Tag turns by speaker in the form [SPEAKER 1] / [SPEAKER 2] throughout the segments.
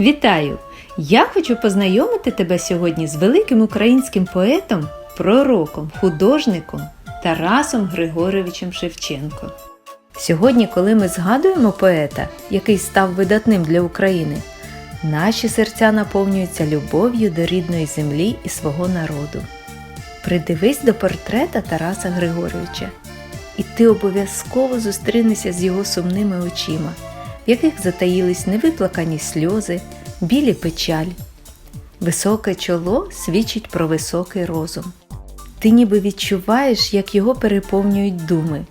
[SPEAKER 1] Вітаю! Я хочу познайомити тебе сьогодні з великим українським поетом, пророком, художником Тарасом Григоровичем Шевченко. Сьогодні, коли ми згадуємо поета, який став видатним для України, наші серця наповнюються любов'ю до рідної землі і свого народу. Придивись до портрета Тараса Григоровича, і ти обов'язково зустрінешся з його сумними очима, в яких затаїлись невиплакані сльози, білі печаль. Високе чоло свідчить про високий розум. Ти ніби відчуваєш, як його переповнюють думи.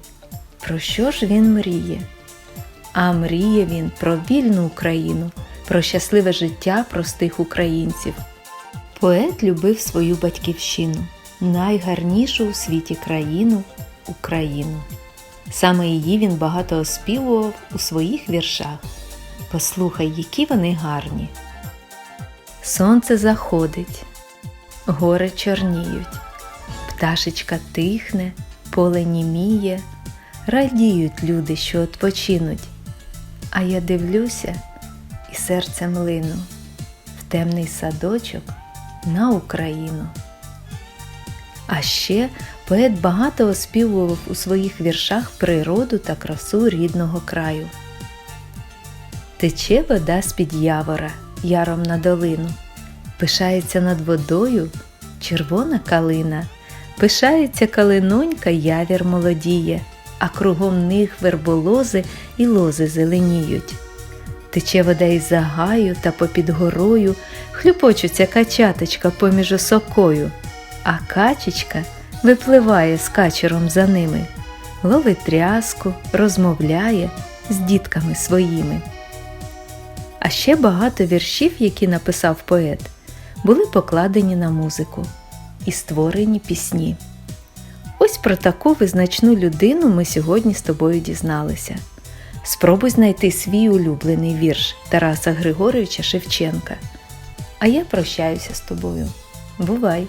[SPEAKER 1] Про що ж він мріє? А мріє він про вільну Україну, про щасливе життя простих українців. Поет любив свою батьківщину, найгарнішу у світі країну Україну. Саме її він багато оспівував у своїх віршах. Послухай, які вони гарні. Сонце заходить, гори чорніють, пташечка тихне, поле німіє, радіють люди, що відпочинуть. А я дивлюся і серцем лину в темний садочок на Україну. А ще поет багато оспівував у своїх віршах природу та красу рідного краю. Тече вода з-під явора яром на долину, пишається над водою червона калина, пишається калинонька явір молодіє, а кругом них верболози і лози зеленіють. Тече вода із загаю та попід горою, хлюпочуться качаточка поміж осокою, а качечка випливає з качером за ними, ловить тряску, розмовляє з дітками своїми. А ще багато віршів, які написав поет, були покладені на музику і створені пісні. Ось про таку визначну людину ми сьогодні з тобою дізналися. Спробуй знайти свій улюблений вірш Тараса Григоровича Шевченка. А я прощаюся з тобою. Бувай!